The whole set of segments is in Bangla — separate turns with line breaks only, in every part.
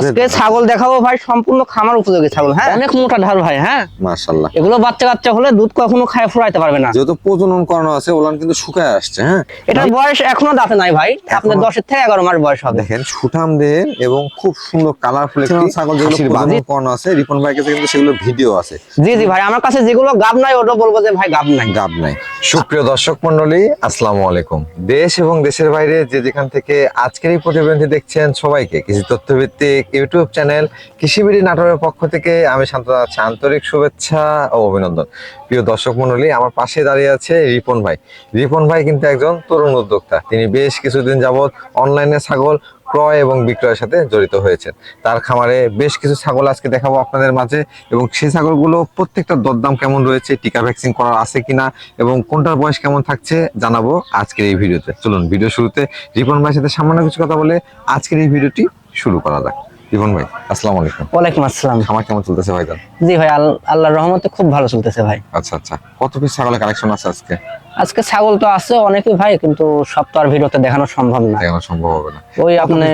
আজকে ছাগল দেখাবো ভাই সম্পূর্ণ খামার উপযোগী ছাগল হ্যাঁ? অনেক মোটা ঢাল ভাই হ্যাঁ?
মাশাল্লাহ
এগুলো বাচ্চা কাচ্চা হলে দুধ কখনো খায় ফুরাইতে পারবে না।
যেহেতু প্রজনন করানো আছে ওলান কিন্তু শুকায় আসছে হ্যাঁ?
এটার বয়স এখনও দাঁতে নাই ভাই আপনার
এখনো-
দশের থেকে এগারো মাস বয়স হবে।
দেখেন সুঠাম দেহের এবং খুব সুন্দর কালারফুল একটি ছাগল যেগুলো প্রজনন করানো আছে রিপন ভাইয়ের কাছে কিন্তু সেগুলো ভিডিও আছে।
জি জি ভাই আমার কাছে যেগুলো গাব নাই ওটা বলব যে ভাই গাব নাই।
গাব নাই। সুপ্রিয় দর্শক মন্ডলী আসসালামু আলাইকুম। দেশ এবং দেশের বাইরে যে যেখান থেকে আজকের এই প্রতিবেদনটি দেখছেন সবাইকে কৃষি তথ্যভিত্তিক ইউটিউব চ্যানেল কৃষিবিড়ি নাটোরের পক্ষ থেকে আমি শান্ত আছি। আন্তরিক শুভেচ্ছা ও অভিনন্দন। প্রিয় দর্শক মন্ডলী আমার পাশে দাঁড়িয়ে আছে রিপন ভাই। রিপন ভাই কিন্তু একজন তরুণ উদ্যোক্তা। তিনি বেশ কিছুদিন যাবৎ অনলাইনে ছাগল ক্রয় এবং বিক্রয়ের সাথে জড়িত হয়েছেন। তার খামারে বেশ কিছু ছাগল আজকে দেখাবো আপনাদের মাঝে এবং সেই ছাগলগুলো প্রত্যেকটা দরদাম কেমন রয়েছে, টিকা ভ্যাকসিন করার আছে কিনা এবং কোনটার বয়স কেমন থাকছে জানাব আজকের এই ভিডিওতে। চলুন, ভিডিও শুরুতে রিপন ভাইয়ের সাথে সামান্য কিছু কথা বলে আজকের এই ভিডিওটি শুরু করা যাক। রিপন ভাই আসসালামু আলাইকুম।
ওয়ালাইকুম আসসালাম।
খামার কেমন চলতেছে ভাই
জি ভাই আল- আল্লাহর রহমতে খুব ভালো চলতেছে ভাই।
আচ্ছা আচ্ছা। কত পিস ছাগলের কালেকশন আছে আজকে?
আজকে ছাগল তো আছে অনেকই ভাই কিন্তু সব তো আর ভিডিওতে দেখানো সম্ভব না।
দেখানো সম্ভব হবে না।
ওই আপনার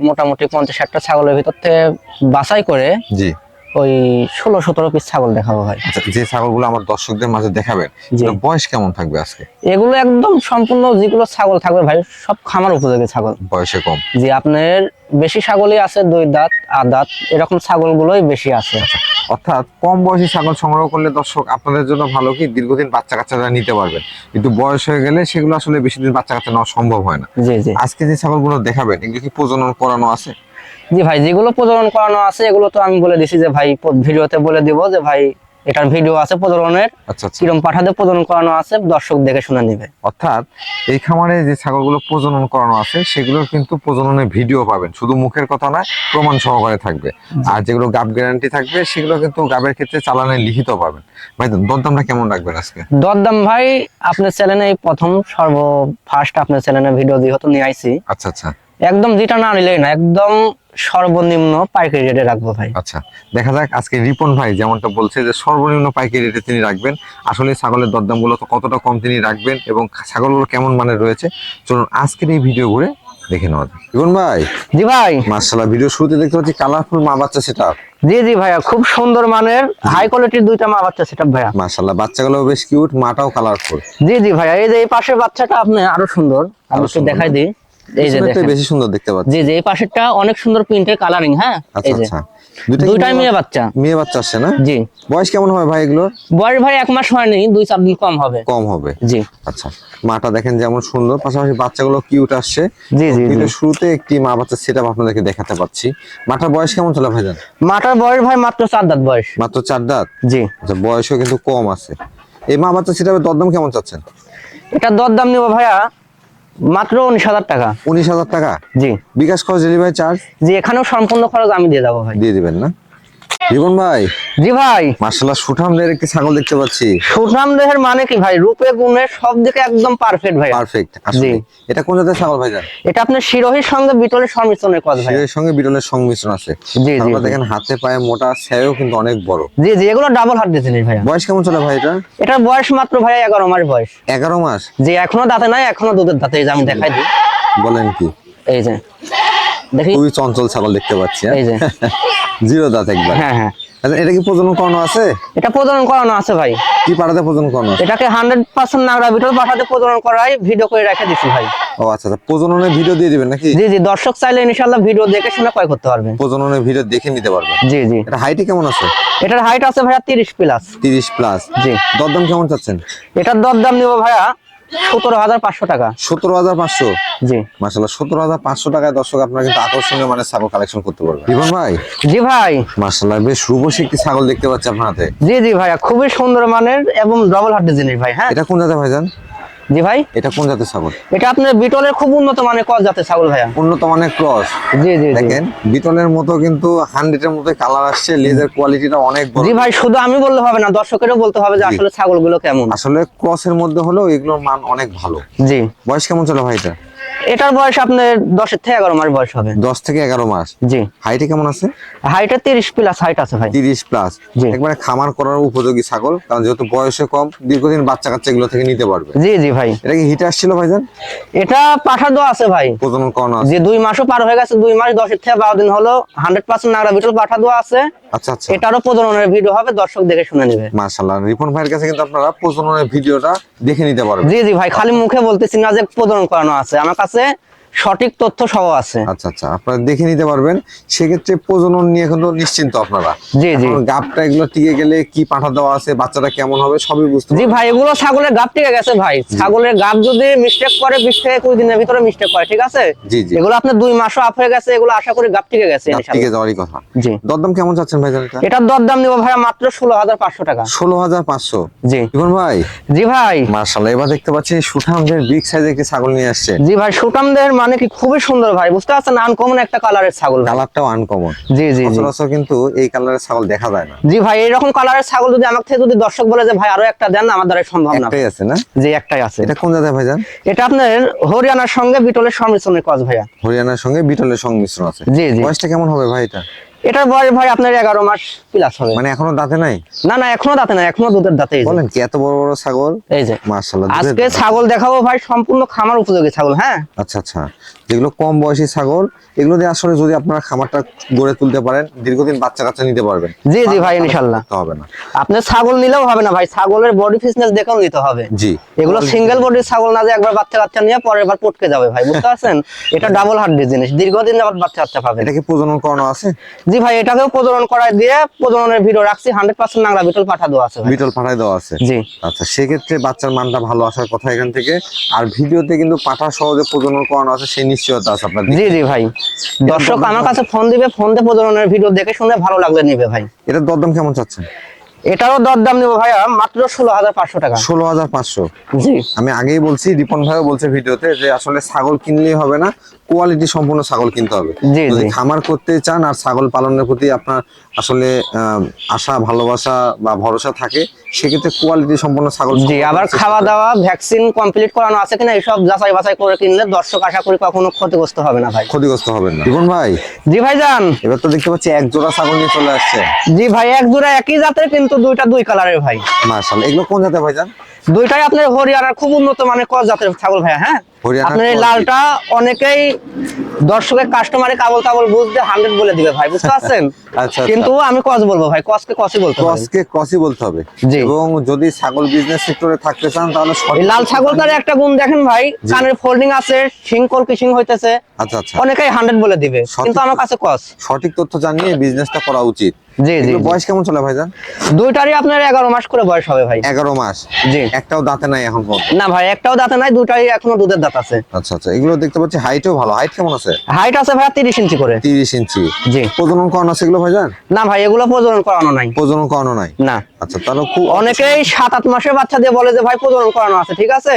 মোটামুটি পঞ্চাশ ষাটটা ছাগলের ভিতর থেকে বাছাই করে
জি।
ওই ষোলো সতেরো পিস ছাগল দেখাবো ভাই।
আচ্ছা যে ছাগলগুলো আমার দর্শকদের মাঝে দেখাবেন। বয়স কেমন থাকবে আজকে?
এগুলো একদম সম্পূর্ণ যেগুলো ছাগল থাকবে ভাই সব খামার উপযোগী ছাগল।
বয়সে কম।
যে আপনার বেশি ছাগলই আছে দুই দাঁত আট দাঁত এরকম ছাগলগুলোই বেশি আছে।
অর্থাৎ কম বয়সী ছাগল সংগ্রহ করলে দর্শক আপনাদের জন্য ভালো কি? দীর্ঘদিন বাচ্চা কাচ্চারা নিতে পারবেন। কিন্তু বয়স হয়ে গেলে সেগুলো আসলে বেশি দিন বাচ্চা কাচ্চা নেওয়া সম্ভব হয় না।
জি জি।
আজকে যে ছাগলগুলো দেখাবেন এগুলো কি প্রজনন করানো আছে?
জি ভাই যেগুলো প্রজনন করানো আছে এগুলো তো আমি বলে দিছি যে ভাই ভিডিওতে বলে দিব যে ভাই এটার ভিডিও আছে প্রজননের।
আচ্ছা আচ্ছা।
কিরম পাঠাতে প্রজনন করানো আছে দর্শক দেখে শুনে নিবে।
অর্থাৎ এই খামারে যে ছাগলগুলো প্রজনন করানো আছে সেগুলোর কিন্তু প্রজননের ভিডিও পাবেন। শুধু মুখের কথা নয় প্রমাণ সহকারে থাকবে। আর যেগুলো গাব গ্যারান্টি থাকবে সেগুলো কিন্তু গাবের ক্ষেত্রে চালানে লিখিত পাবেন। ভাই দরদামটা কেমন রাখবেন আজকে?
দরদাম ভাই আপনার চ্যানেলে প্রথম সর্ব ফার্স্ট আপনার চ্যানেলে ভিডিও যেহেতু নিয়ে আইছি।
আচ্ছা আচ্ছা।
একদম যেটা না নিলেই না একদম সর্বনিম্ন পাইকারি রেটে রাখব ভাই।
আচ্ছা দেখা যাক আজকে রিপন ভাই যেমনটা বলছে যে সর্বনিম্ন পাইকারি রেটে তিনি রাখবেন। আসলে ছাগলের দরদামগুলো কতটা কম তিনি রাখবেন এবং ছাগলগুলো কেমন মানের রয়েছে চলুন আজকের এই ভিডিও ঘুরে দেখে নেওয়া যাক। রিপন ভাই?
জি ভাই।
মার্শাল্লাহ ভিডিও শুরুতে দেখতে পাচ্ছি কালারফুল মা বাচ্চা সেটা
জি জি ভাইয়া খুব সুন্দর মানের হাই কোয়ালিটির দুইটা মা বাচ্চা সেটা ভাইয়া।
মার্শাল্লাহ বাচ্চাগুলো বেশ কিউট মাটাও কালারফুল
জি জি ভাইয়া এই যে এই পাশের বাচ্চাটা আপনি আরও সুন্দর আমি একটু দেখাই দিই। এই যে দেখেন।
বেশি সুন্দর দেখতে পাচ্ছি।
জি জি এই পাশেরটা অনেক সুন্দর প্রিন্টের কালারিং হ্যাঁ?
আচ্ছা
এই যে।
আচ্ছা।
দুইটাই মেয়ে বাচ্চা।
মেয়ে বাচ্চা আসছে না?
জি।
বয়স কেমন হবে ভাই এগুলো
বয়স ভাই এক মাস হয়নি দুই চার দিন কম হবে।
কম হবে।
জি।
আচ্ছা মাটা দেখেন যেমন সুন্দর পাশাপাশি বাচ্চাগুলো কিউট আসছে।
জি জি
ভিডিও শুরুতে একটি মা বাচ্চা সেট আপনাদেরকে দেখাতে পাচ্ছি। মাটার বয়স কেমন চলে ভাইজান?
মাটার বয়স ভাই মাত্র চার দাঁত বয়স।
মাত্র চার দাঁত?
জি।
আচ্ছা বয়সও কিন্তু কম আছে। এই মা বাচ্চা সেটাবে দরদাম কেমন চাচ্ছেন?
এটা দরদাম নিব ভাইয়া মাত্র উনিশ হাজার টাকা।
উনিশ হাজার টাকা?
জি।
বিকাশ খরচ ডেলিভারি চার্জ
জি এখানেও সম্পূর্ণ খরচ আমি দিয়ে যাব ভাই।
দিয়ে দিবেন না? জীবন ভাই
জি ভাই।
মার্শাল্লাহ সুঠামদের একটি ছাগল দেখতে পাচ্ছি।
সুঠাম দেহের মানে কি ভাই? রূপে গুণে সব দিকে একদম পারফেক্ট ভাই
পারফেক্ট
জি।
এটা কোন জাতের ছাগল ভাইজান?
এটা আপনার শিরোহির সঙ্গে বিটলের সংমিশ্রণের কথা ভাই
এর সঙ্গে বিরলের সংমিশ্রণ আছে।
জি, জি,
তারপর দেখেন হাতে পায়ে মোটা ছায়াও কিন্তু অনেক বড়।
জি জি এগুলো ডাবল হার্ট জিনিস ভাইয়া।
বয়স কেমন চলে ভাই এটা?
এটার বয়স মাত্র ভাইয়া এগারো মাস বয়স।
এগারো মাস?
যে এখনও দাঁতে নাই এখনও দুধের দাঁতে এই যে আমি দেখাই দিই।
বলেন কি?
এই যে। দেখি।
খুবই চঞ্চল ছাগল দেখতে পাচ্ছি হ্যাঁ?
এই যে।
জিরো দাঁত একবার।
হ্যাঁ হ্যাঁ।
আচ্ছা এটা কি প্রজনন করানো আছে?
এটা প্রজনন করানো আছে ভাই।
কি পাড়াতে প্রজনন করানো
এটাকে হান্ড্রেড পার্সেন্ট নাগরা বিটল পাঠাতে প্রজনন করাই ভিডিও করে রেখে দিছি ভাই।
ও আচ্ছা আচ্ছা প্রজননের ভিডিও দিয়ে দিবেন নাকি?
জি জি দর্শক চাইলে ইনশাল্লাহ ভিডিও দেখে শুনে ক্রয় করতে পারবে
প্রজননের ভিডিও দেখে নিতে পারবেন।
জি জি।
এটা হাইটে কেমন আছে?
এটার হাইট আছে ভাইয়া তিরিশ প্লাস
তিরিশ প্লাস
জি।
দরদাম কেমন চাচ্ছেন?
এটার দর দাম নিব ভাইয়া সতেরো হাজার পাঁচশো টাকা।
সতেরো হাজার পাঁচশো?
জি।
মাসাল্লাহ সতেরো হাজার পাঁচশো টাকায় দর্শক আপনারা কিন্তু আকর্ষণীয় মানে ছাগল কালেকশন করতে পারবেন। জীবন ভাই।
জি ভাই।
মাসাল্লাহ বেশ রূপসী একটি ছাগল দেখতে পাচ্ছি আপনার হাতে।
জি জি ভাইয়া খুবই সুন্দর মানের এবং ডবল হার্টের জিনিস ভাই হ্যাঁ।
এটা কোন ভাই ভাইজান?
জি ভাই?
এটা কোন জাতের ছাগল?
এটা আপনার বিটলের খুব উন্নত মানের ক্রস জাতের ছাগল ভাইয়া।
উন্নত মানের ক্রস?
জি জি
দেখেন বিটলের মতো কিন্তু হান্ড্রেডের মতো কালার আসছে লেজের কোয়ালিটিটা অনেক বড়।
জি ভাই শুধু আমি বললে হবে না দর্শকেরও বলতে হবে যে। আসলে ছাগলগুলো কেমন।
আসলে ক্রসের মধ্যে হলো এগুলোর মান অনেক ভালো।
জি।
বয়স কেমন চলে ভাই এটা?
এটার বয়স আপনার দশের থেকে এগারো মাস বয়স হবে।
দশ থেকে এগারো মাস।
জি।
হাইটে কেমন আছে?
হাইটটা তিরিশ প্লাস হাইট আছে ভাই।
তিরিশ প্লাস একবারে খামার করার উপযোগী ছাগল কারণ যেহেতু বয়সে কম দীর্ঘদিন বাচ্চা কাচ্চা এগুলো থেকে নিতে পারবে।
জি জি ভাই।
এটা কি হিটে আসছিল ভাইজান?
এটা পাঠা দেওয়া আছে ভাই।
প্রজনন করানো আছে।
যে দুই মাসও পার হয়ে গেছে দুই মাস দশের থেকে বারো দিন হলো হান্ড্রেড পার্সেন্ট নাগরা বিটল পাঠা দেওয়া আছে।
আচ্ছা আচ্ছা।
এটারও প্রজননের ভিডিও হবে দর্শক দেখে শুনে নেবে।
মাশাআল্লাহ। রিপন ভাইয়ের কাছে কিন্তু আপনারা প্রজননের ভিডিওটা দেখে নিতে পারবেন।
জি জি ভাই খালি মুখে বলতেছি না যে প্রজনন করানো আছে। আমার কাছে আছে সঠিক তথ্য সহ আছে।
আচ্ছা আচ্ছা আপনারা দেখে নিতে পারবেন। সেক্ষেত্রে প্রজনন নিয়ে কিন্তু নিশ্চিন্ত আপনারা।
জি জি।
গাবটা এগুলো টিকে গেলে কি পাঠা দেওয়া আছে বাচ্চাটা কেমন হবে সবই বুঝতে
জি ভাই এগুলো ছাগলের গাব টিকে গেছে ভাই। ছাগলের গাব যদি মিস্টেক করে বিশ থেকে কুড়ি দিনের ভিতরে মিস্টেক করে ঠিক আছে?
জি জি।
এগুলো আপনার দুই মাসও আপ হয়ে গেছে এগুলো আশা করি গাব টিকে গেছে।
টিকে যাওয়ারই কথা।
জি।
দরদাম কেমন চাচ্ছেন ভাই এটা
এটার দরদাম নিবো ভাই মাত্র ষোলো হাজার পাঁচশো টাকা।
ষোলো হাজার পাঁচশো?
জি।
রিপন ভাই?
জি ভাই।
মার্শাল্লাহ এবার দেখতে পাচ্ছি সুঠামদের বিগ সাইজের একটি ছাগল নিয়ে আসছে।
জি ভাই সুকামদের মানে কি? খুবই সুন্দর ভাই বুঝতে পারছেন? আনকমন একটা কালারের ছাগল
কালারটাও আনকমন
জি জি
সচরাচর কিন্তু এই কালারের ছাগল দেখা যায় না।
জি ভাই এইরকম কালারের ছাগল যদি আমার থেকে যদি দর্শক বলে যে ভাই আরও একটা দেন আমার দ্বারা সম্ভব না।
একটাই আছে না?
জি একটাই আছে।
এটা কোন জাতের ভাইজান?
এটা আপনার হরিয়ানার সঙ্গে বিটলের সংমিশ্রণের কাজ ভাইয়া।
হরিয়ানার সঙ্গে বিটলের সংমিশ্রণ আছে।
জি জি।
বয়সটা কেমন হবে ভাই এটা?
এটার বয়স ভাই আপনার এগারো মাস প্লাস হবে।
মানে এখনও দাঁতে নাই?
না না এখনও দাঁতে নাই এখনও দুধের দাঁতে
বলেন কি এত বড় বড় ছাগল?
এই যে।
মার্শাল্লাহ
আজকে ছাগল দেখাবো ভাই সম্পূর্ণ খামার উপযোগী ছাগল হ্যাঁ?
আচ্ছা আচ্ছা। যেগুলো কম বয়সী ছাগল এগুলো দিয়ে আসলে যদি আপনারা খামারটা গড়ে তুলতে পারেন দীর্ঘদিন বাচ্চা কাচ্চা নিতে পারবেন।
জি জি ভাই ইনশাল্লাহ।
হবে না।
আপনার ছাগল নিলেও হবে না ভাই। ছাগলের বডি ফিটনেস দেখেও নিতে হবে।
জি।
এগুলো সিঙ্গেল বডির ছাগল না যে একবার বাচ্চা কাচ্চা নিয়ে পরের বার পটকে যাবে ভাই। বুঝতে পারছেন? এটা ডাবল হার্ডি জিনিস। দীর্ঘদিন যাবত বাচ্চা কাচ্চা পাবে
এটা কি প্রজনন করানো আছে?
জি ভাই এটাকেও প্রজনন করায় দিয়ে প্রজননের ভিডিও রাখছি। হান্ড্রেড পার্সেন্ট নাংরা বিটল পাঠা দেওয়া আছে
বিটল পাঠায় দেওয়া আছে।
জি।
আচ্ছা সেক্ষেত্রে বাচ্চার মানটা ভালো আসার কথা এখান থেকে। আর ভিডিওতে কিন্তু পাঠা সহজে প্রজনন করানো আছে সেই নিশ্চয়তা আছে আপনার
জি জি ভাই। দর্শক আমার কাছে ফোন দিবে ফোন দিয়ে প্রজননের ভিডিও দেখে শুনে ভালো লাগলে নিবে ভাই।
এটার দরদাম কেমন চাচ্ছেন?
এটারও দরদাম নেব ভাইয়া মাত্র ষোলো হাজার পাঁচশো টাকা।
ষোলো হাজার পাঁচশো।
জি।
আমি আগেই বলছি রিপন ভাইও বলছে ভিডিওতে যে আসলে ছাগল কিনলেই হবে না কোয়ালিটি সম্পূর্ণ ছাগল কিনতে হবে। যদি। খামার করতে চান আর ছাগল পালনের প্রতি আপনার আসলে আশা ভালোবাসা বা ভরসা থাকে সেক্ষেত্রে কোয়ালিটি সম্পন্ন ছাগল
জি আবার খাওয়া দাওয়া ভ্যাকসিন কমপ্লিট করানো আছে কিনা এইসব যাচাই বাছাই করে কিনলে দর্শক আশা করি কখনো ক্ষতিগ্রস্ত হবে না ভাই।
ক্ষতিগ্রস্ত হবে না। রিপন ভাই?
জি ভাই যান
এবার তো দেখতে পাচ্ছি এক জোড়া ছাগল নিয়ে চলে আসছে।
জি ভাই এক জোড়া একই জাতের কিন্তু দুইটা দুই কালারের ভাই।
মার্শাল এগুলো কোন জাতের ভাইজান?
দুইটাই আপনার হরিয়ানার খুব উন্নত মানের কস জাতের ছাগল ভাই হ্যাঁ? আপনার এই লালটা অনেকেই দর্শকের কাস্টমারে কাবল কাবল বুঝতে হান্ড্রেড বলে দিবে ভাই বুঝতে পারছেন?
আচ্ছা,
কিন্তু আমি কস বলব ভাই কসকে কসই বলতে হবে।
ক্রসকে ক্রসই বলতে হবে। এবং যদি ছাগল বিজনেস সেক্টরে থাকতে চান তাহলে
লাল ছাগলটার একটা গুণ দেখেন ভাই কানের ফোল্ডিং আছে শিং কলকি শিং হইতেছে?
আচ্ছা আচ্ছা।
অনেকেই হান্ড্রেড বলে দিবে কিন্তু আমার কাছে কস
সঠিক তথ্য জানিয়ে বিজনেসটা করা উচিত।
জি জি
বয়স কেমন চলে ভাইজান?
দুইটারই আপনার এগারো মাস করে বয়স হবে ভাই।
এগারো মাস?
জি।
একটাও দাঁতে নাই এখন
না ভাই একটাও দাঁতে নাই এখনও দুধের দাঁত আছে।
আচ্ছা আচ্ছা এগুলো দেখতে পাচ্ছি হাইটও ভালো। হাইট কেমন আছে?
হাইট আছে ভাই তিরিশ ইঞ্চি করে।
তিরিশ ইঞ্চি।
জি।
প্রজনন করানো আছে এগুলো ভাইজান?
না ভাই এগুলো প্রজনন করানো নাই।
প্রজনন করানো নাই?
না।
আচ্ছা তাহলে খুব
অনেকেই সাত আট মাসের বাচ্চা দিয়ে বলে যে ভাই প্রজনন করানো আছে ঠিক আছে?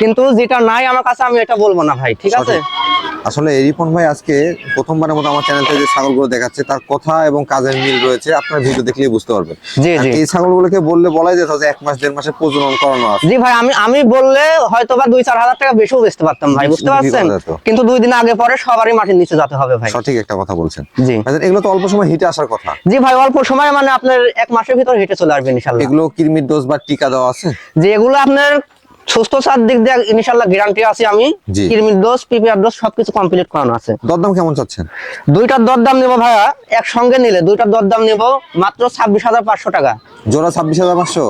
কিন্তু যেটা নাই আমার কাছে আমি এটা বলব না ভাই ঠিক আছে।
আসলে রিপন ভাই আজকে প্রথমবারের মতো আমার চ্যানেল থেকে যে ছাগলগুলো দেখাচ্ছে তার কথা এবং কাজের মিল রয়েছে আপনার ভিডিও দেখলেই বুঝতে পারবেন।
জি জি।
এই ছাগলগুলোকে বললে বলাই যেত যে এক মাস দেড় মাসে প্রজনন করানো আছে।
জি ভাই আমি আমি বললে হয়তো বা দুই চার হাজার টাকা বেশিও বেচতে পারতাম ভাই বুঝতে পারছেন? কিন্তু দুই দিন আগে পরে সবারই মাটির নিচে যেতে হবে ভাই।
সঠিক একটা কথা বলছেন।
জি।
এগুলো তো অল্প সময় হিটে আসার কথা।
জি ভাই অল্প সময় মানে আপনার এক মাসের ভিতর হেঁটে চলে আসবে ইনশাল্লাহ।
এগুলো কৃমির ডোজ বা টিকা দেওয়া আছে?
যে এগুলো আপনার সুস্থ সার দিক দিয়ে ইনশাল্লাহ গ্যারান্টি আছে আমি। কিরমির ডোজ পিপিআর ডোজ সবকিছু কমপ্লিট করানো আছে।
দরদাম কেমন চাচ্ছেন?
দুইটার দরদাম নেব ভাইয়া একসঙ্গে নিলে দুইটার দরদাম নেব মাত্র ছাব্বিশ হাজার পাঁচশো টাকা।
জোড়া ছাব্বিশ হাজার পাঁচশো?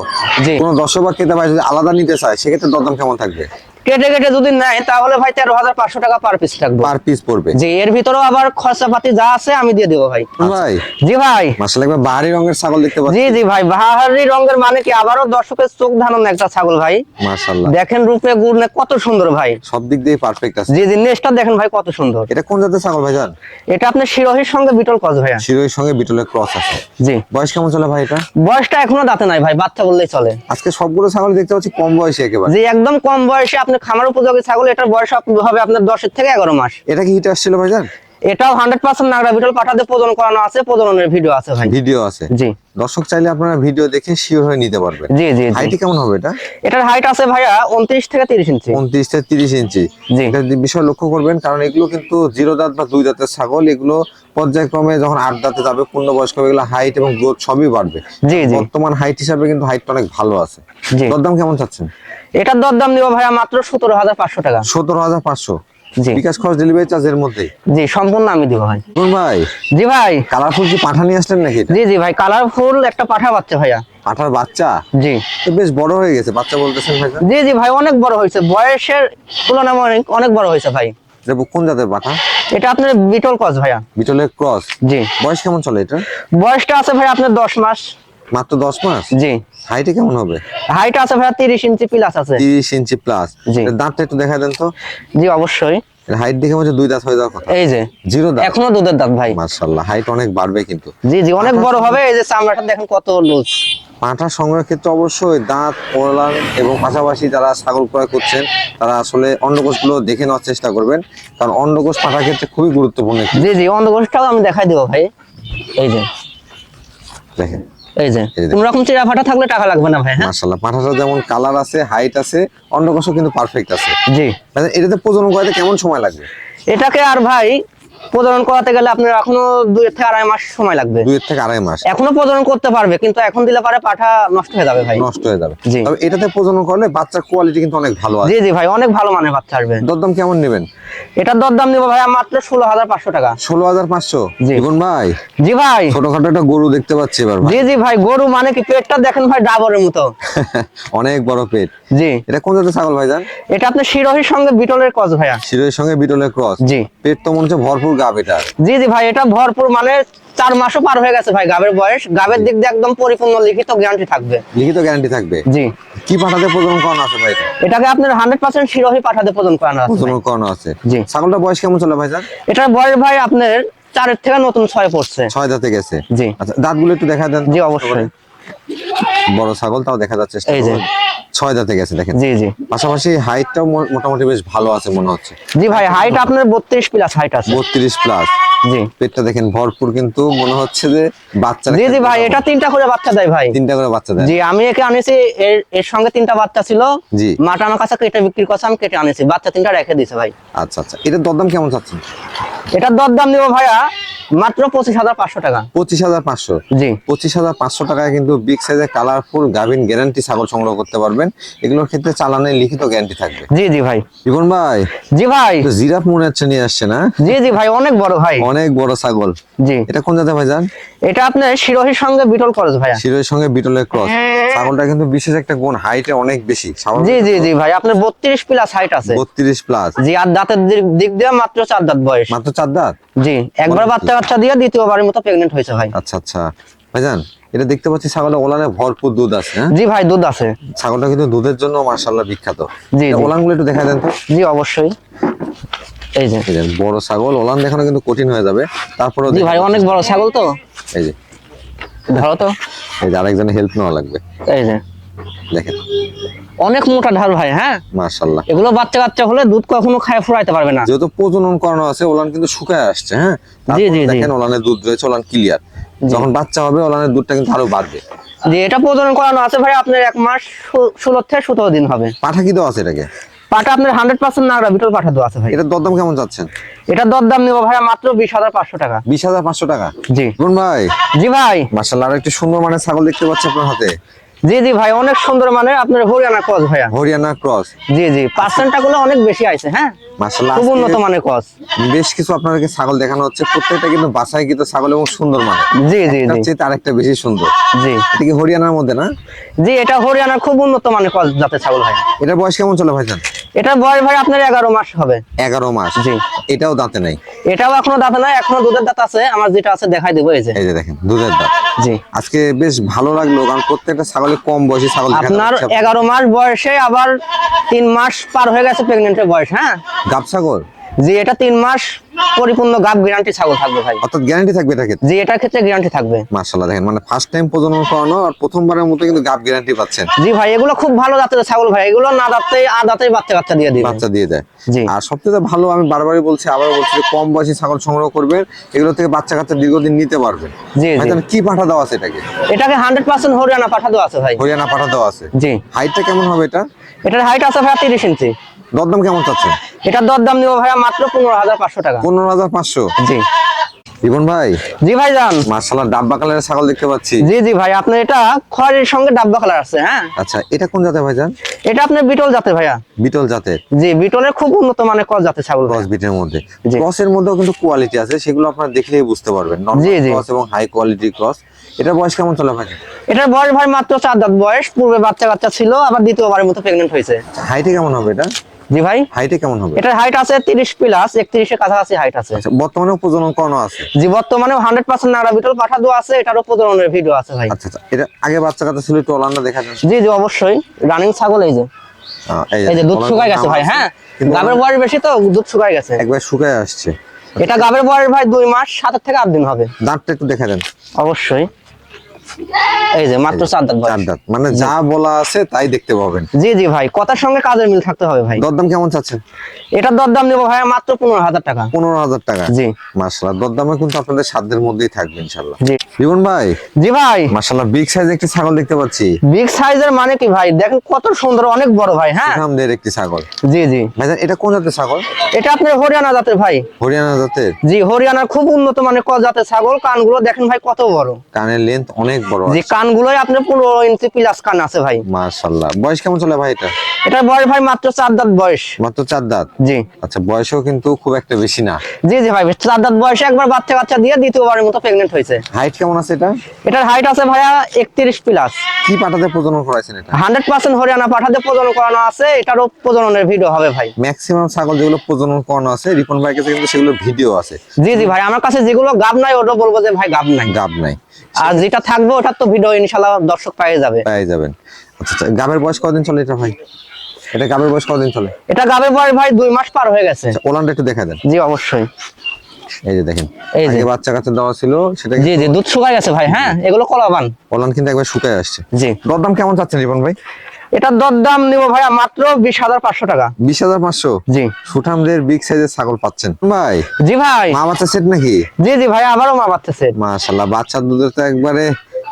জি।
কোনো দর্শক বা ক্রেতা ভাই যদি আলাদা নিতে চায় সেক্ষেত্রে দরদাম কেমন থাকবে?
কেটে কেটে যদি নেয় তাহলে ভাই তেরো হাজার পাঁচশো টাকা পার পিস রাখব
পার পিস পড়বে।
জি এর ভিতরেও আবার খরচাপাতি যা আছে আমি দিয়ে দেবো ভাই।
ভাই
জি ভাই।
মাসাল একবার বাহারি রঙের ছাগল দেখতে পাচ্ছি।
জি জি ভাই বাহারি রঙের মানে কি? আবারও দর্শকের চোখ ধারণ একটা ছাগল ভাই।
মাশাল্লাহ
দেখেন রূপে গুড়নে কত সুন্দর ভাই।
সব দিক দিয়ে পারফেক্ট আছে।
জি জি নেক্সটটা দেখেন ভাই কত সুন্দর।
এটা কোন জাতের ছাগল ভাইজান
এটা আপনার শিরোহির সঙ্গে বিটল কস ভাই
শিরোহির সঙ্গে বিটলের ক্রস আছে।
জি।
বয়স কেমন চলে ভাই এটা?
বয়সটা এখনও দাঁতে নাই ভাই বাচ্চা বললেই চলে।
আজকে সবগুলো ছাগল দেখতে পাচ্ছি কম বয়সে একেবারে।
যে একদম কম বয়সে আপনি খামার উপযোগী ছাগল এটার বয়স হবে আপনার দশের থেকে এগারো মাস।
এটা কি হিটে আসছিল ভাইজান?
এটাও হান্ড্রেড পার্সেন্ট নাগরা বিটল পাঠাতে প্রজনন করানো আছে প্রজননের ভিডিও আছে ভাই।
ভিডিও আছে।
জি।
দর্শক চাইলে আপনারা ভিডিও দেখে শিওর হয়ে নিতে পারবেন।
জি জি
হাইটে কেমন হবে এটা?
এটার হাইট আছে ভাইয়া উনত্রিশ থেকে তিরিশ ইঞ্চি।
উনত্রিশ থেকে তিরিশ ইঞ্চি।
জি।
এটা বিষয় লক্ষ্য করবেন কারণ এগুলো কিন্তু জিরো দাঁত বা দুই দাঁতের ছাগল এগুলো পর্যায়ক্রমে যখন আট দাঁতে যাবে পূর্ণবয়স্ক হবে এগুলো হাইট এবং গ্রোথ সবই বাড়বে।
জি জি।
বর্তমান হাইট হিসাবে কিন্তু হাইটটা অনেক ভালো আছে।
জি।
দরদাম কেমন চাচ্ছেন?
এটার দরদাম দিব ভাইয়া মাত্র সতেরো হাজার পাঁচশো টাকা।
সতেরো হাজার পাঁচশো।
জি।
বিকাশ খরচ ডেলিভারি চার্জের মধ্যে
জি সম্পূর্ণ আমি দিব ভাই।
ভাই
জি ভাই।
কালারফুল কি পাঠা নিয়ে আসলেন নাকি
জি জি ভাই কালারফুল একটা পাঠা পাচ্ছে ভাইয়া।
পাঠার বাচ্চা?
জি।
তো বেশ বড় হয়ে গেছে বাচ্চা বলতেছেন ভাই
জি জি ভাই অনেক বড় হয়েছে। বয়সের তুলনায় অনেক অনেক বড় হয়েছে ভাই।
যে কোন জাতের পাঠা?
এটা আপনার বিটল ভাইয়া।
বিটলের ক্রস।
জি।
বয়স কেমন চলে এটা?
বয়সটা আছে ভাই আপনার দশ মাস।
মাত্র দশ মাস?
জি।
হাইটে কেমন হবে?
হাইট আছে ভাই তিরিশ ইঞ্চি প্লাস আছে।
তিরিশ ইঞ্চি প্লাস। দাঁতটা একটু দেখা দেন তো।
জি অবশ্যই।
হাইট দেখে মনে দুই দাঁত হয়ে যাওয়ার কথা।
এই যে।
জিরো দাঁত।
এখনও দুধের দাঁত ভাই।
মার্শাল্লাহ হাইট অনেক বাড়বে কিন্তু।
জি জি অনেক বড় হবে। এই যে চামড়াটা দেখেন কত লুজ
পাঁঠা সংগ্রহের ক্ষেত্রে অবশ্যই দাঁত ওলান এবং পাশাপাশি যারা ছাগল ক্রয় করছেন তারা আসলে অন্ডকোষগুলো দেখে নেওয়ার চেষ্টা করবেন। কারণ অন্ডকোষ পাঠার ক্ষেত্রে খুবই গুরুত্বপূর্ণ
জি জি অন্ধকোষটাও আমি দেখাই দিব ভাই। এই যে।
দেখেন।
এই যে কোন রকম চিরা ফাটা থাকলে টাকা লাগবে না ভাই হ্যাঁ?
পাঠাটা যেমন কালার আছে হাইট আছে কিন্তু পারফেক্ট আছে।
জি।
মানে এটাতে প্রজনন করতে কেমন সময় লাগবে
এটাকে আর ভাই প্রজনন করাতে গেলে আপনার এখনও দুই থেকে আড়াই মাস সময় লাগবে।
দুই থেকে আড়াই মাস।
এখনও প্রজনন করতে পারবে কিন্তু এখন দিলে পারে পাঠা নষ্ট হয়ে যাবে ভাই।
নষ্ট হয়ে যাবে।
জি।
তবে এটাতে প্রজনন করলে বাচ্চার কোয়ালিটি কিন্তু অনেক ভালো আছে।
জি জি ভাই অনেক ভালো মানের বাচ্চা আসবে।
দরদাম কেমন নেবেন?
এটার দরদাম নিবো ভাই মাত্র ষোলো হাজার পাঁচশো টাকা।
ষোলো হাজার পাঁচশো?
জি।
জীবন ভাই?
জি ভাই।
ছোটখাটো একটা গরু দেখতে পাচ্ছি এবার ভাই।
জি জি ভাই গরু মানে কি? পেটটা দেখেন ভাই ডাবরের মতো।
অনেক বড় পেট।
জি।
এটা কোন জাতের ছাগল ভাই জান
এটা আপনার শিরোহির সঙ্গে বিটলের কজ ভাইয়া।
শিরোয়ের সঙ্গে বিটলের ক্রস।
জি।
পেট তো মনে হচ্ছে ভরপুর গাব এটা।
জি জি ভাই এটা ভরপুর মানে চার মাসও পার হয়ে গেছে ভাই গাবের বয়স। গাবের দিক দিয়ে একদম পরিপূর্ণ লিখিত গ্যারান্টি থাকবে।
লিখিত গ্যারান্টি থাকবে?
জি।
কি পাঠাতে প্রজনন করানো আছে ভাই
এটাকে আপনার হান্ড্রেড পার্সেন্ট শিরোহি পাঠাতে প্রদান করানো আছে ভাই।
প্রজনন করানো আছে।
জি।
ছাগলটা বয়স কেমন চলে ভাই জান
এটার বয়স ভাই আপনার চারের থেকে নতুন ছয় পড়ছে।
ছয় দাঁতে গেছে।
জি।
আচ্ছা দাঁতগুলো একটু দেখা দেন।
জি অবশ্যই।
বড় ছাগল তাও দেখা যাচ্ছে।
এই যে।
ছয় দাঁতে গেছে দেখেন।
জি জি।
পাশাপাশি হাইটটাও মোটামুটি বেশ ভালো আছে মনে হচ্ছে।
জি ভাই হাইট আপনার বত্রিশ প্লাস হাইট আছে।
বত্রিশ প্লাস
জি।
পেটটা দেখেন ভরপুর কিন্তু মনে হচ্ছে যে বাচ্চা
জি জি ভাই এটা তিনটা করে বাচ্চা দেয় ভাই।
তিনটা করে বাচ্চা দেয়।
জি আমি একে আনেছি এর এর সঙ্গে তিনটা বাচ্চা ছিল।
জি।
মাটা আমার কাছে কেটে বিক্রি করছে আমি কেটে আনেছি। বাচ্চা তিনটা রেখে দিছে ভাই।
আচ্ছা আচ্ছা। এটার দরদাম কেমন চাচ্ছেন?
এটার দরদাম নিব ভাইয়া মাত্র পঁচিশ হাজার পাঁচশো টাকা।
পঁচিশ হাজার পাঁচশো।
জি।
পঁচিশ হাজার পাঁচশো টাকায় কিন্তু বিগ সাইজের কালারফুল গাভিন গ্যারান্টি ছাগল সংগ্রহ করতে পারবেন। এগুলোর ক্ষেত্রে লিখিত গ্যারান্টি থাকবে।
জি জি ভাই।
জীবন ভাই
জি ভাই।
জিরাফ মনে হচ্ছে নিয়ে আসছে না?
জি জি ভাই অনেক বড় ভাই।
অনেক বড় ছাগল।
জি।
এটা কোন জাতে ভাই জান?
এটা আপনার শিরোহির সঙ্গে বিটল খরচ ভাইয়া।
শিরোয়ের সঙ্গে বিটলের ক্রস। ছাগলটা কিন্তু বিশেষ একটা গুণ হাইটে অনেক বেশি।
জি জি জি ভাই আপনার বত্রিশ প্লাস হাইট আছে।
বত্রিশ প্লাস
জি আর দাঁতের দিক দিয়ে মাত্র চার দাঁত বয়স।
মাত্র চার দাঁত?
জি একবার বাচ্চা বাচ্চা দিয়ে দ্বিতীয়বারের মতো প্রেগনেন্ট হয়েছে ভাই।
আচ্ছা আচ্ছা। ভাইজান এটা দেখতে পাচ্ছি ছাগলের ওলানে ভরপুর দুধ আছে হ্যাঁ?
জি ভাই দুধ আছে।
ছাগলটা কিন্তু দুধের জন্য মার্শাল্লাহ বিখ্যাত।
জি,
ওলানগুলো একটু দেখা দেন তো।
জি অবশ্যই। এই যে।
এই যে বড় ছাগল ওলান দেখানো কিন্তু কঠিন হয়ে যাবে। তারপরে
জি ভাই অনেক বড় ছাগল তো।
এই যে।
ধরো তো।
এই যে আরেকজনের হেল্প নেওয়া লাগবে।
এই যে।
দেখেন।
অনেক মোটা ঢাল ভাই হ্যাঁ?
মার্শাল্লাহ
এগুলো বাচ্চা বাচ্চা হলে দুধ কখনো খায় ফুরাইতে পারবে না।
যেহেতু প্রজনন করানো আছে ওলান কিন্তু শুকায় আসছে হ্যাঁ?
জি, জি।
দেখেন ওলানের দুধ রয়েছে ওলান ক্লিয়ার যখন বাচ্চা হবে ওলানের দুধটা কিন্তু আরও বাড়বে।
যে এটা প্রজনন করানো আছে ভাই আপনার এক মাস ষোলো থেকে সতেরো দিন হবে।
পাঠা কি দেওয়া আছে এটাকে?
পাটা আপনার হান্ড্রেড পার্সেন্ট নাগরা বিটল পাঠা দেওয়া আছে ভাই।
এটার দরদাম কেমন যাচ্ছেন?
এটার দরদাম নেব ভাই মাত্র বিশ হাজার পাঁচশো টাকা।
বিশ হাজার পাঁচশো টাকা?
জি।
গুন ভাই?
জি ভাই।
মার্শাল্লাহ আর একটি সুন্দর মানে ছাগল দেখতে পাচ্ছি আপনার হাতে।
জি জি ভাই অনেক সুন্দর মানে আপনার হরিয়ানা কস ভাইয়া।
হরিয়ানা ক্রস।
জি জি পার্সেন্টটা গুলো অনেক বেশি আছে হ্যাঁ?
মার্শাল্লাহ
খুব উন্নত মানের কস
বেশ কিছু আপনাদেরকে ছাগল দেখানো হচ্ছে। প্রত্যেকটা কিন্তু বাসায় কিন্তু ছাগল এবং সুন্দর মানে
জি জি জি।
চেয়ে তার একটা বেশি সুন্দর।
জি।
এটা কি হরিয়ানার মধ্যে না?
জি এটা হরিয়ানার খুব উন্নত মানের কস জাতের ছাগল ভাই
এটা বয়স কেমন চলে ভাইজান?
এটা বয়স ভাই আপনার এগারো মাস হবে।
এগারো মাস।
জি।
এটাও দাঁতে নাই।
এটাও এখনও দাঁত নাই এখনও দুধের দাঁত আছে। আমার যেটা আছে দেখাই দেবো এই যে।
এই যে দেখেন দুধের দাঁত।
জি।
আজকে বেশ ভালো লাগল কারণ প্রত্যেকটা ছাগলে কম বয়সী ছাগল
আপনার এগারো মাস বয়সে আবার তিন মাস পার হয়ে গেছে প্রেগনেন্টের বয়স হ্যাঁ?
গাব ছাগল
জি এটা তিন মাস পরিপূর্ণ গাব গ্যারান্টি ছাগল থাকবে ভাই।
অর্থাৎ গ্যারান্টি থাকবে এটা
জি এটার ক্ষেত্রে গ্যারান্টি থাকবে।
মাশাআল্লাহ দেখেন মানে ফার্স্ট টাইম প্রজনন করানো আর প্রথমবারের মতো কিন্তু গাব গ্যারান্টি পাচ্ছেন।
জি ভাই এগুলো খুব ভালো জাতের ছাগল ভাই এগুলো না দাঁতে আর দাঁতেই বাচ্চা কাচ্চা দিয়ে দিবে।
বাচ্চা দিয়ে দেয়।
জি।
আর সবচেয়ে ভালো আমি বারবারই বলছি আবারও বলছি যে কম বয়সী ছাগল সংগ্রহ করবেন এগুলো থেকে বাচ্চা কাচ্চা দীর্ঘদিন নিতে পারবেন।
জি
ভাই তাহলে কি পাঠা দেওয়া আছে এটাকে?
এটাকে হান্ড্রেড পার্সেন্ট হরিয়ানা পাঠা দেওয়া আছে ভাই।
হরিয়ানা পাঠা দেওয়া আছে।
জি।
হাইটটা কেমন হবে এটা?
এটার হাইট আছে ভাই তিরিশ ইঞ্চি
দরদাম কেমন চাচ্ছেন
এটার দর দাম নিব ভাইয়া মাত্র পনেরো হাজার পাঁচশো টাকা।
পনেরো হাজার পাঁচশো?
জি।
রিবন ভাই?
জি ভাই যান
মার্শাল্লাহ ডাব্বা কালারের ছাগল দেখতে পাচ্ছি।
জি জি ভাই আপনার এটা খয়ের সঙ্গে ডাব্বা কালার আছে হ্যাঁ?
আচ্ছা এটা কোন জাতের ভাইজান
এটা আপনার বিটল জাতের ভাইয়া।
বিটল জাতের।
জি বিটলের খুব উন্নত মানের ক্রস জাতের ছাগল
ক্রস। বিটের মধ্যে।
জি।
ক্রসের মধ্যেও কিন্তু কোয়ালিটি আছে সেগুলো আপনারা দেখলেই বুঝতে পারবেন। নর্মাল
জি, জি।
ক্রস এবং হাই কোয়ালিটি ক্রস এটা বয়স কেমন চলে ভাই?
এটার বয়স ভাই মাত্র চার দাঁত বয়স পূর্বে বাচ্চা কাচ্চা ছিল আবার দ্বিতীয়বারের মতো প্রেগনেন্ট হয়েছে।
হাইটে কেমন হবে এটা?
জি ভাই?
হাইটে কেমন হবে?
এটার হাইট আছে তিরিশ প্লাস একত্রিশের কাছাকাছি হাইট আছে।
আচ্ছা বর্তমানে প্রজনন করানো আছে?
জি বর্তমানে হান্ড্রেড পার্সেন্ট নাগরা বিটল পাঠা দেওয়া আছে এটারও প্রজননের ভিডিও আছে ভাই।
আচ্ছা আচ্ছা এটা আগে বাচ্চা কাচ্চা ছিল একটু দেখা যাচ্ছে।
জি জি অবশ্যই। রানিং ছাগল এই যে। এই যে দুধ শুকায় গেছে ভাই হ্যাঁ? গাবের বয়স বেশি তো দুধ শুকায় গেছে।
একবার শুকায় আসছে।
এটা গাবের বয়স ভাই দুই মাস সাতের থেকে আট দিন হবে।
দাঁতটা একটু দেখা দেন
অবশ্যই। এই যে মাত্র চার দাঁত
চার দাঁত মানে যা বলা আছে তাই দেখতে পাবেন।
জি জি ভাই কথার সঙ্গে কাজের মিল থাকতে হবে ভাই।
দরদাম কেমন চাচ্ছেন?
এটার দরদাম নেব ভাই মাত্র পনেরো হাজার টাকা।
পনেরো হাজার টাকা?
জি।
মার্শাল্লাহ দরদামে কিন্তু আপনাদের সাধ্যের মধ্যেই থাকবে ইনশাল্লাহ
জি।
রিবন ভাই?
জি ভাই।
মার্শাল্লাহ বিগ সাইজ একটি ছাগল দেখতে পাচ্ছি।
বিগ সাইজের মানে কি ভাই? দেখেন কত সুন্দর অনেক বড় ভাই হ্যাঁ?
সুঠামদের একটি ছাগল।
জি জি।
ভাইজান এটা কোন জাতের ছাগল?
এটা আপনার হরিয়ানা জাতের ভাই।
হরিয়ানা জাতের?
জি হরিয়ানার খুব উন্নত মানের ক জাতের ছাগল। কানগুলো দেখেন ভাই কত বড়।
কানের লেন্থ অনেক বড়
যে কানগুলোই আপনার পনেরো ইঞ্চি প্লাস কান আছে ভাই।
মার্শাল্লাহ বয়স কেমন চলে ভাই এটা?
এটার বয়স ভাই মাত্র চার দাঁত বয়স।
মাত্র চার দাঁত?
জি।
আচ্ছা বয়সও কিন্তু খুব একটা বেশি না।
জি জি ভাই চার দাঁত বয়সে একবার বাচ্চা কাচ্চা দিয়ে দ্বিতীয়বারের মতো প্রেগনেন্ট হয়েছে।
হাইট কেমন আছে এটা?
এটার হাইট আছে ভাইয়া একত্রিশ প্লাস
কি পাটাতে প্রজনন করাইছেন এটা?
হান্ড্রেড পার্সেন্ট হরিয়ানা পাঠাতে প্রজনন করানো আছে এটারও প্রজননের ভিডিও হবে ভাই।
ম্যাক্সিমাম ছাগল যেগুলো প্রজনন করানো আছে রিপন ভাইয়ের কাছে কিন্তু সেগুলো ভিডিও আছে।
জি জি ভাই আমার কাছে যেগুলো গাব নাই ওটা বলব যে ভাই গাব নাই।
গাব নাই।
আর যেটা থাকবে ওটার তো ভিডিও ইনশাল্লাহ দর্শক পেয়ে যাবে।
পেয়ে যাবেন। আচ্ছা আচ্ছা গাবের বয়স কদিন চলে এটা ভাই? এটা গাবের বয়স কদিন চলে?
এটা গাবের বয়স ভাই দুই মাস পার হয়ে গেছে।
আচ্ছা ওলানটা একটু দেখা দেন।
জি অবশ্যই।
এই যে দেখেন
এই যে।
বাচ্চা কাচ্চা দেওয়া ছিল সেটা
জি জি দুধ শুকায় গেছে ভাই হ্যাঁ এগুলো কলাবান।
ওলান কিন্তু একবার শুকায় আসছে।
জি।
দরদাম কেমন চাচ্ছেন রিপন ভাই?
এটার দর দাম নিবো ভাইয়া মাত্র বিশ হাজার পাঁচশো টাকা।
বিশ হাজার পাঁচশো?
জি।
সুঠামদের বিগ সাইজের ছাগল পাচ্ছেন। ভাই
জি ভাই।
মা বাচ্চা সেট নাকি?
জি জি ভাই আবারও মা বাচ্চাছে
মাশাল্লাহ বাচ্চার দুধের তো একবারে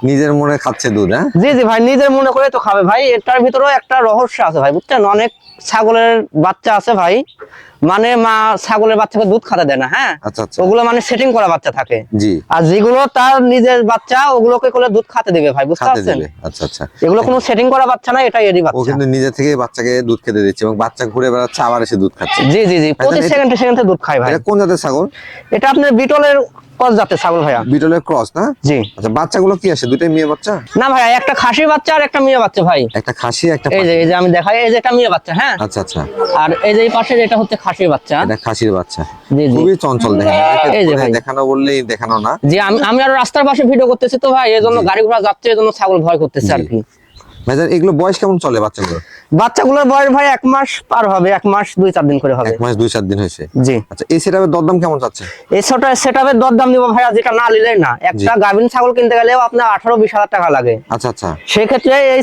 নিজের মনে খাচ্ছে দুধ হ্যাঁ?
জি জি, ভাই, নিজের মনে করে তো খাবে। ভাই, এটার ভিতরেও একটা রহস্য আছে, ভাই, বুঝছেন? অনেক ছাগলের বাচ্চা আছে, ভাই। মানে মা ছাগলের বাচ্চাকে দুধ খাতে দেয় না হ্যাঁ?
আচ্ছা আচ্ছা।
ওগুলো মানে সেটিং করা বাচ্চা থাকে। আর যেগুলো তার নিজের বাচ্চা ওগুলোকে করে দুধ খাতে দিবে ভাই বুঝতে পারছেন?
আচ্ছা আচ্ছা।
এগুলো কোনো সেটিং করা বাচ্চা না এটা এরই
ও কিন্তু নিজে থেকে বাচ্চাকে দুধ খেতে দিচ্ছে এবং বাচ্চা ঘুরে বেড়াচ্ছে আবার এসে দুধ খাচ্ছে।
জি জি জি প্রতি সেকেন্ডে সেকেন্ডে দুধ খায় ভাই।
এটা কোন জাতের ছাগল?
এটা আপনার বিটলের কস জাতের ছাগল ভাইয়া।
বিটলের ক্রস না?
জি।
আচ্ছা বাচ্চাগুলো কি আসে দুটাই মেয়ে বাচ্চা?
না ভাই একটা খাসি বাচ্চা আর একটা মেয়ে বাচ্চা ভাই।
একটা খাসি একটা
এই যে এই যে আমি দেখাই এই যে একটা মেয়ে বাচ্চা হ্যাঁ?
আচ্ছা আচ্ছা।
আর এই যে এই পাশে যেটা হচ্ছে খাসির বাচ্চা।
এটা খাসির বাচ্চা। খুবই চঞ্চল দেখেন
যে
বললেই দেখানো না।
জি আমি আমি আর রাস্তার পাশে ভিডিও করতেছি তো ভাই এই জন্য গাড়ি ঘোড়া যাচ্ছে এই জন্য ছাগল ভয় করতেছে আর কি।
ভাইজান এগুলো বয়স কেমন চলে বাচ্চাগুলো?
বাচ্চাগুলোর বয়স ভাই এক মাস পার হবে এক মাস দুই চার দিন করে হবে।
এক মাস দুই চার দিন হয়েছে।
জি।
আচ্ছা এই দরদাম কেমন চাচ্ছে
এই ছোটা সেটাপের দর দিব ভাইয়া যেটা না না। একটা গাভিন ছাগল কিনতে গেলেও আপনার আঠারো বিশ হাজার টাকা লাগে।
আচ্ছা আচ্ছা।
এই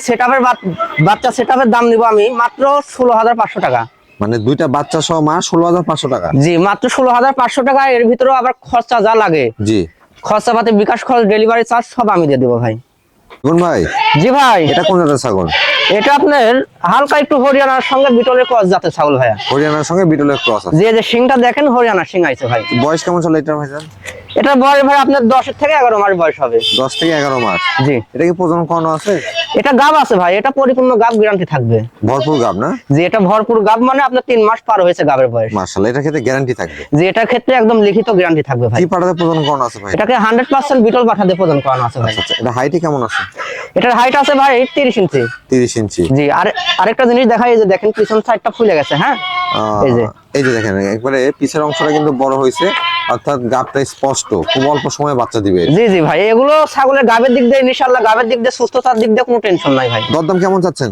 বাচ্চা দাম নিব আমি মাত্র ষোলো হাজার পাঁচশো টাকা।
মানে দুইটা বাচ্চা সহ মা ষোলো হাজার পাঁচশো টাকা।
জি মাত্র ষোলো হাজার পাঁচশো টাকা এর ভিতরেও আবার খরচা যা লাগে।
জি।
খরচা পাতি বিকাশ খরচ ডেলিভারি চার্জ সব আমি দিয়ে দেবো ভাই।
গুন ভাই
জি ভাই।
এটা কোন জাতের ছাগল?
এটা আপনার হালকা একটু হরিয়ানার সঙ্গে বিটলের ক্রস জাতের ছাগল ভাইয়া।
হরিয়ানার সঙ্গে বিটলের ক্রস আছে।
যে যে সিংটা দেখেন হরিয়ানার সিং আইছে ভাই।
বয়স কেমন চলে এটা ভাইজান?
এটা বয়স ভাই আপনার দশের থেকে এগারো মাস বয়স হবে।
দশ থেকে এগারো মাস?
জি।
এটা কি প্রজনন করানো আছে?
এটা গাব আছে ভাই এটা পরিপূর্ণ গাব গ্যারান্টি থাকবে।
ভরপুর গাব না?
যে এটা ভরপুর গাব মানে আপনার তিন মাস পার হয়েছে গাবের বয়স।
মার্শাল্লাহ এটা ক্ষেত্রে গ্যারান্টি থাকবে।
যে এটা ক্ষেত্রে একদম লিখিত গ্যারান্টি থাকবে ভাই।
কি পাঠাতে প্রজনন করানো আছে ভাই?
এটাকে হান্ড্রেড পার্সেন্ট বিটল পাঠাতে প্রজনন করানো আছে ভাই।
আচ্ছা আচ্ছা এটা হাইটে কেমন আছে?
এটার হাইট আছে ভাই তিরিশ ইঞ্চি।
তিরিশ ইঞ্চি।
জি আর আরেকটা জিনিস দেখাই এই যে দেখেন পিছন সাইডটা ফুলে গেছে হ্যাঁ? এই যে।
এই যে দেখেন একবারে পিছের অংশটা কিন্তু বড় হয়েছে অর্থাৎ গাবটা স্পষ্ট খুব অল্প সময়ে বাচ্চা দিবে
জি জি ভাই এগুলো ছাগলের গাবের দিক দিয়ে ইনশাল্লাহ গাবের দিক দিয়ে সুস্থতার দিক দিয়ে কোনো টেনশন নাই ভাই।
দরদাম কেমন চাচ্ছেন?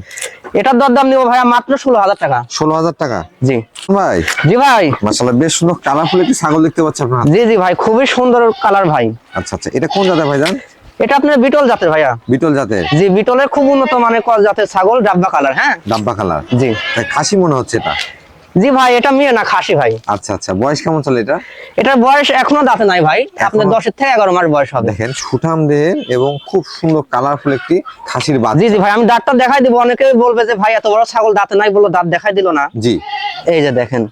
এটার দরদাম নিবো ভাইয়া মাত্র ষোলো হাজার টাকা।
ষোলো হাজার টাকা?
জি।
ভাই।
জি ভাই।
মাসাল্লাহ বেশ সুন্দর কালার কালারফুল একটি ছাগল দেখতে পাচ্ছি আপনার।
জি জি ভাই খুবই সুন্দর কালার ভাই।
আচ্ছা আচ্ছা এটা কোন জাতের ভাই জান?
এটা আপনার বিটল জাতের ভাইয়া।
বিটল জাতের?
জি বিটলের খুব উন্নত মানের কল জাতের ছাগল ডাব্বা কালার হ্যাঁ?
ডাব্বা কালার।
জি।
খাসি মনে হচ্ছে এটা?
জি ভাই এটা মেয়ে না খাসি ভাই।
আচ্ছা আচ্ছা বয়স কেমন চলে এটা?
এটার বয়স এখনও দাঁতে নাই ভাই। আপনার দশের থেকে এগারো মাস বয়স হবে।
দেখেন সুঠাম দেহের এবং খুব সুন্দর কালারফুল একটি খাসির বাচ্চা।
জি জি ভাই আমি দাঁতটা দেখাই দিব। অনেকে বলবে যে ভাই এত বড় ছাগল দাঁতে নাই বলল দাঁত দেখাই দিল না।
জি।
এই যে দেখেন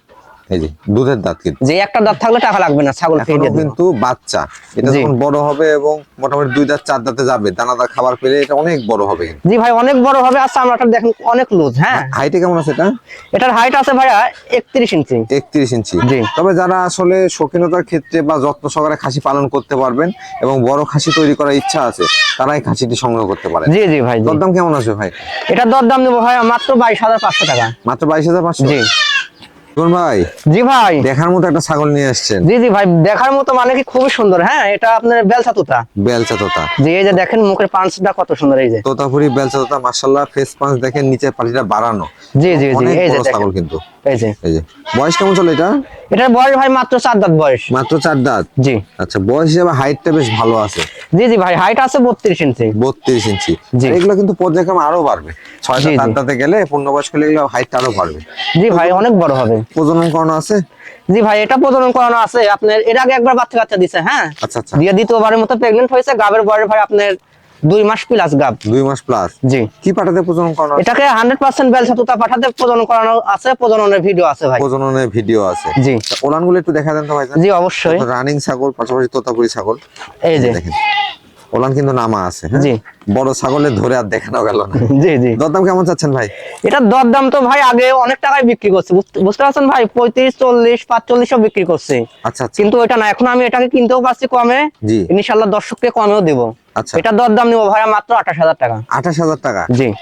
এই যে দুধের দাঁত কিন্তু।
যে একটা দাঁত থাকলে টাকা লাগবে না ছাগল খেয়ে।
কিন্তু বাচ্চা এটা যখন বড় হবে এবং মোটামুটি দুই দাঁত চার দাঁতে যাবে দানাদার খাবার পেলে এটা অনেক বড় হবে
জি ভাই অনেক বড় হবে। আর চামড়াটা দেখেন অনেক লুজ হ্যাঁ?
হাইটে কেমন আছে এটা?
এটার হাইট আছে ভাইয়া একত্রিশ ইঞ্চি।
একত্রিশ ইঞ্চি।
জি।
তবে যারা আসলে শৌখিনতার ক্ষেত্রে বা যত্ন সহকারে খাসি পালন করতে পারবেন এবং বড় খাসি তৈরি করার ইচ্ছা আছে তারাই খাসিটি সংগ্রহ করতে পারে
জি জি ভাই
দরদাম কেমন আছে ভাই?
এটার দরদাম নেব ভাই মাত্র বাইশ হাজার পাঁচশো টাকা।
মাত্র বাইশ হাজার পাঁচশো?
জি।
দেখুন ভাই
জি ভাই।
দেখার মতো একটা ছাগল নিয়ে আসছেন।
জি জি ভাই দেখার মতো মানে কি খুবই সুন্দর হ্যাঁ? এটা আপনার বেলসা তুতা
বেলচা তোতা।
জি এই যে দেখেন মুখের পাঁচটা কত সুন্দর এই যে।
তোতাপুরি বেলচা তোতা মার্শাল্লাহ ফেস পাঁচ দেখেন নিচের পাটিটা বাড়ানো।
জি জি জি এই যে
ছাগল কিন্তু।
এই যে।
এই যে। বয়স কেমন চলে এটা?
এটার বয়স ভাই মাত্র চার দাঁত বয়স।
মাত্র চার দাঁত?
জি।
আচ্ছা বয়স হিসেবে হাইটটা বেশ ভালো আছে।
জি জি ভাই হাইট আছে বত্রিশ ইঞ্চি।
বত্রিশ ইঞ্চি। এগুলো কিন্তু পর্যায়ক্রমে আরও বাড়বে।
জি।
সাত দাঁতে গেলে পূর্ণবয়স্ক হলে এগুলো হাইটটা আরও বাড়বে।
জি ভাই অনেক বড় হবে।
প্রজনন করানো আছে?
জি ভাই এটা প্রজনন করানো আছে। আপনার এর আগে একবার বাচ্চা কাচ্চা দিছে হ্যাঁ?
আচ্ছা আচ্ছা।
দিয়ে দ্বিতীয়বারের মতো প্রেগনেন্ট হয়েছে। গাবের বয়স ভাই আপনার দুই মাস প্লাস গাব।
দুই মাস প্লাস
জি।
কি পাঠাতে প্রজনন করানো
এটাকে হান্ড্রেড পার্সেন্ট বেল ছাতুতা পাঠাতে প্রজনন করানো আছে প্রজননের ভিডিও আছে ভাই।
প্রজননের ভিডিও আছে।
জি।
ওলানগুলো একটু দেখা দেন তো ভাই
জি অবশ্যই।
রানিং ছাগল পাশাপাশি তোতাপুরি ছাগল।
এই যে।
দেখেন। ওলান কিন্তু নামা আছে হ্যাঁ?
জি।
বড় ছাগলের ধরে আর দেখানো গেল না।
জি জি।
দরদাম কেমন চাচ্ছেন ভাই?
এটা দরদাম তো ভাই আগে অনেক টাকায় বিক্রি করছে। বুঝতে- বুঝতে পারছেন ভাই? পঁয়ত্রিশ চল্লিশ পাঁচচল্লিশও বিক্রি করছে।
আচ্ছা আচ্ছা।
কিন্তু এটা না এখন আমি এটাকে কিনতেও পারছি কমে।
জি।
ইনশাল্লাহ দর্শককে কমেও দেবো।
আচ্ছা।
এটা দরদাম নিবো ভাই মাত্র আঠাশ হাজার টাকা।
আঠাশ হাজার টাকা।
জি।